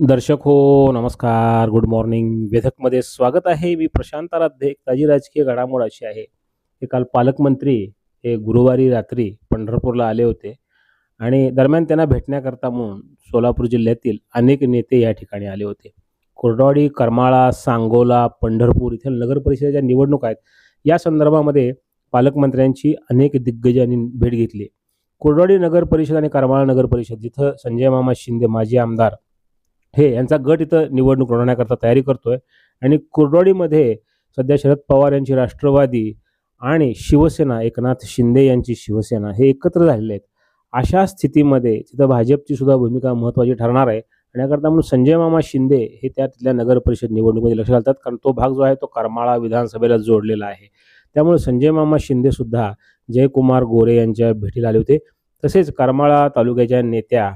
दर्शक हो नमस्कार. गुड मॉर्निंग वेधकमध्ये स्वागत आहे. मी प्रशांत आराध्य एक ताजी राजकीय घडामोड अशी आहे हे काल पालकमंत्री हे गुरुवारी रात्री पंढरपूरला आले होते आणि दरम्यान त्यांना भेटण्याकरता म्हणून सोलापूर जिल्ह्यातील अनेक नेते या ठिकाणी आले होते. कोरडवाडी करमाळा सांगोला पंढरपूर इथे नगर परिषदेच्या निवडणूक आहेत या संदर्भामध्ये पालकमंत्र्यांची अनेक दिग्गजांनी भेट घेतली. कोरडवाडी नगर परिषद आणि करमाळा नगर परिषद जिथं संजय मामा शिंदे माजी आमदार हे यांचा गट इथं निवडणूक लढवण्याकरता तयारी करतोय. आणि कुर्डवाडीमध्ये सध्या शरद पवार यांची राष्ट्रवादी आणि शिवसेना एकनाथ शिंदे यांची शिवसेना हे एकत्र झालेले आहेत. अशा स्थितीमध्ये तिथं भाजपची सुद्धा भूमिका महत्त्वाची ठरणार आहे. आणि याकरता म्हणून संजय मामा शिंदे हे त्या तिथल्या नगर परिषद निवडणुकीमध्ये लक्ष घालतात. कारण तो भाग जो आहे तो करमाळा विधानसभेला जोडलेला आहे. त्यामुळे संजय मामा शिंदे सुद्धा जयकुमार गोरे यांच्या भेटीला आले होते. तसेच करमाळा तालुक्याच्या नेत्या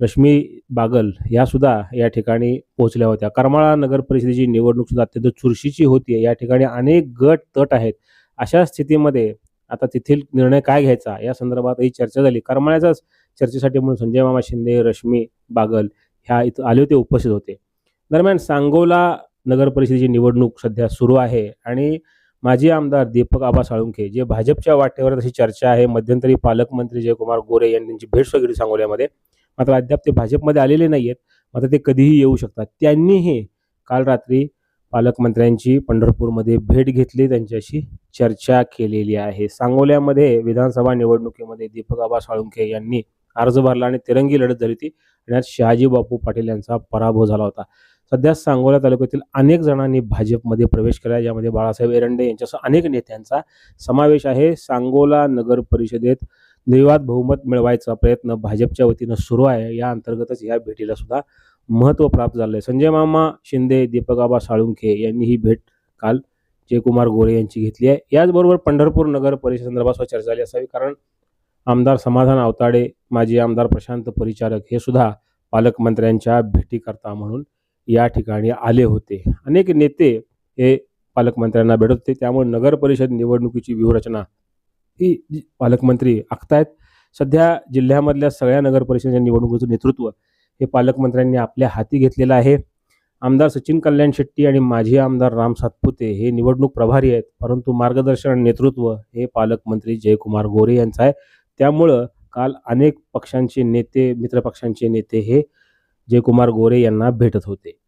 रश्मी बागल या सुद्धा या ठिकाणी पोहोचल्या होत्या. करमाळा नगर परिषदेची निवडणूक सुद्धा अत्यंत चुरशीची होती. या ठिकाणी अनेक गट तट आहेत. अशा स्थितीमध्ये आता तेथील निर्णय काय घ्यायचा? या संदर्भात ही चर्चा झाली. करमाळ्याचाच चर्चेसाठी म्हणून संजय मामा शिंदे रश्मी बागल ह्या इथं आले होते उपस्थित होते. दरम्यान सांगोला नगर परिषदेची निवडणूक सध्या सुरू आहे आणि माजी आमदार दीपक आबा साळुंखे जे भाजपच्या वाटेवर तशी चर्चा आहे मध्यंतरी पालकमंत्री जयकुमार गोरे यांनी त्यांची भेट घेतली सांगोल्यामध्ये मात्र अद्याप ते भाजपमध्ये आलेले नाही आहेत मात्र ते कधीही येऊ शकतात. त्यांनीही काल रात्री पालकमंत्र्यांची पंढरपूरमध्ये भेट घेतली. त्यांच्याशी चर्चा केलेली आहे. सांगोल्यामध्ये विधानसभा निवडणुकीमध्ये दीपक आबा साळुंखे यांनी अर्ज भरला आणि तिरंगी लढत झाली होती आणि आज शहाजी बापू पाटील यांचा पराभव झाला होता. सध्या सांगोला तालुक्यातील अनेक जणांनी भाजपमध्ये प्रवेश केला यामध्ये बाळासाहेब एरंडे यांच्यासह अनेक नेत्यांचा समावेश आहे. सांगोला नगर परिषदेत निर्वाद बहुमत मिळवायचा प्रयत्न भाजपच्या वतीनं सुरू आहे. या अंतर्गतच या भेटीला सुद्धा महत्त्व प्राप्त झालं आहे संजय मामा शिंदे दीपकाबा साळुंखे यांनी ही भेट काल जयकुमार गोरे यांची घेतली आहे. याचबरोबर पंढरपूर नगर परिषद संदर्भात सुद्धा चर्चा झाली असावी कारण आमदार समाधान आवताडे माजी आमदार प्रशांत परिचारक हे सुद्धा पालकमंत्र्यांच्या भेटीकरता म्हणून या ठिकाणी आले होते. अनेक नेते हे पालकमंत्र्यांना भेटत होते. त्यामुळे नगर परिषद निवडणुकीची व्यूहरचना ही जी पालकमंत्री आखतायत सध्या जिल्ह्यामधल्या सगळ्या नगर परिषदेच्या निवडणुकीचं नेतृत्व हे पालकमंत्र्यांनी आपल्या हाती घेतलेलं आहे. आमदार सचिन कल्याण शेट्टी आणि माजी आमदार राम सातपुते हे निवडणूक प्रभारी आहेत परंतु मार्गदर्शन आणि नेतृत्व हे पालकमंत्री जयकुमार गोरे यांचं आहे. त्यामुळं काल अनेक पक्षांचे नेते मित्रपक्षांचे नेते हे जयकुमार गोरे यांना भेटत होते.